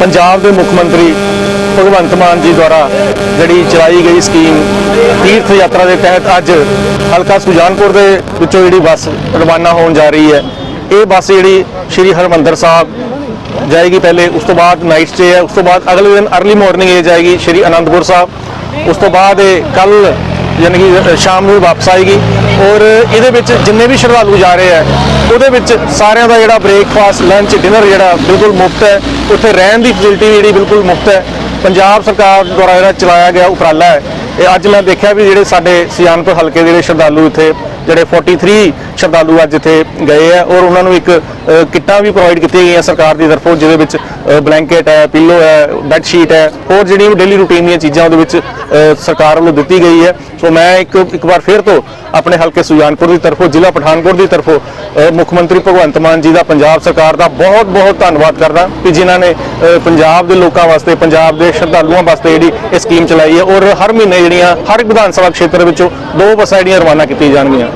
ਪੰਜਾਬ ਦੇ ਮੁੱਖ ਮੰਤਰੀ ਭਗਵੰਤ ਮਾਨ ਜੀ ਦੁਆਰਾ ਜਿਹੜੀ ਚਲਾਈ ਗਈ ਸਕੀਮ ਤੀਰਥ ਯਾਤਰਾ ਦੇ ਤਹਿਤ ਅੱਜ ਹਲਕਾ ਸੁਜਾਨਪੁਰ ਦੇ ਵਿੱਚੋਂ ਜਿਹੜੀ ਬੱਸ ਰਵਾਨਾ ਹੋਣ ਜਾ ਰਹੀ ਹੈ। ਇਹ ਬੱਸ ਜਿਹੜੀ ਸ਼੍ਰੀ ਹਰਮੰਦਰ ਸਾਹਿਬ ਜਾਏਗੀ ਪਹਿਲੇ, ਉਸ ਤੋਂ ਬਾਅਦ ਨਾਈਟ ਸਟੇ ਹੈ, ਉਸ ਤੋਂ ਬਾਅਦ ਅਗਲੇ ਦਿਨ अर्ਲੀ ਮਾਰਨਿੰਗ ਇਹ ਜਾਏਗੀ ਸ਼੍ਰੀ ਅਨੰਦਪੁਰ ਸਾਹਿਬ। ਉਸ ਤੋਂ ਬਾਅਦ ਇਹ ਕੱਲ ਯਾਨੀ ਕਿ ਸ਼ਾਮ ਨੂੰ ਵਾਪਸ ਆਏਗੀ ਔਰ ਇਹਦੇ ਵਿੱਚ ਜਿੰਨੇ ਵੀ ਸ਼ਰਧਾਲੂ ਜਾ ਰਹੇ ਆ, ਉਹਦੇ ਵਿੱਚ ਸਾਰਿਆਂ ਦਾ ਜਿਹੜਾ ਬ੍ਰੇਕਫਾਸਟ ਲੰਚ ਡਿਨਰ ਜਿਹੜਾ ਬਿਲਕੁਲ ਮੁਫਤ ਹੈ। ਉੱਥੇ ਰਹਿਣ ਦੀ ਫੈਸਿਲਿਟੀ ਜਿਹੜੀ ਬਿਲਕੁਲ ਮੁਫਤ ਹੈ। ਪੰਜਾਬ ਸਰਕਾਰ ਦੁਆਰਾ ਜਿਹੜਾ ਚਲਾਇਆ ਗਿਆ ਉਪਰਾਲਾ ਹੈ ਇਹ ਅੱਜ ਮੈਂ ਦੇਖਿਆ ਵੀ ਜਿਹੜੇ ਸਾਡੇ ਸਿਆਣਪੁਰ ਹਲਕੇ ਦੇ ਜਿਹੜੇ ਸ਼ਰਧਾਲੂ ਇੱਥੇ, ਜਿਹੜੇ 43 ਸ਼ਰਧਾਲੂ ਅੱਜ ਇੱਥੇ ਗਏ ਆ ਔਰ ਉਹਨਾਂ ਨੂੰ ਇੱਕ ਕਿੱਟਾਂ ਵੀ ਪ੍ਰੋਵਾਈਡ ਕੀਤੀਆਂ ਗਈਆਂ ਸਰਕਾਰ ਦੀ ਤਰਫੋਂ, ਜਿਹਦੇ ਵਿੱਚ ਬਲੈਂਕਟ ਹੈ ਪਿੱਲੋ ਹੈ ਬੈੱਡ ਸ਼ੀਟ ਹੈ, ਹੋਰ ਜਿਹੜੀਆਂ ਵੀ ਡੇਲੀ ਰੂਟੀਨ ਦੀਆਂ ਚੀਜ਼ਾਂ ਉਹਦੇ ਵਿੱਚ ਸਰਕਾਰ ਵੱਲੋਂ ਦਿੱਤੀ ਗਈ ਹੈ। ਸੋ ਮੈਂ ਇੱਕ ਇੱਕ ਵਾਰ ਫਿਰ ਤੋਂ ਆਪਣੇ ਹਲਕੇ ਸੁਜਾਨਪੁਰ ਦੀ ਤਰਫੋਂ, ਜ਼ਿਲ੍ਹਾ ਪਠਾਨਕੋਟ ਦੀ ਤਰਫੋਂ ਮੁੱਖ ਮੰਤਰੀ ਭਗਵੰਤ ਮਾਨ ਜੀ ਦਾ ਪੰਜਾਬ ਸਰਕਾਰ ਦਾ ਬਹੁਤ ਬਹੁਤ ਧੰਨਵਾਦ ਕਰਦਾ ਕਿ ਜਿਨ੍ਹਾਂ ਨੇ ਪੰਜਾਬ ਦੇ ਲੋਕਾਂ ਵਾਸਤੇ, ਪੰਜਾਬ ਦੇ ਸ਼ਰਧਾਲੂਆਂ ਵਾਸਤੇ ਜਿਹੜੀ ਇਹ ਸਕੀਮ ਚਲਾਈ ਹੈ ਔਰ ਹਰ ਮਹੀਨੇ ਜਿਹੜੀਆਂ ਹਰ ਇੱਕ ਵਿਧਾਨ ਸਭਾ ਖੇਤਰ ਵਿੱਚੋਂ ਦੋ ਬੱਸਾਂ ਜਿਹੜੀਆਂ ਰਵਾਨਾ ਕੀਤੀਆਂ ਜਾਣਗੀਆਂ।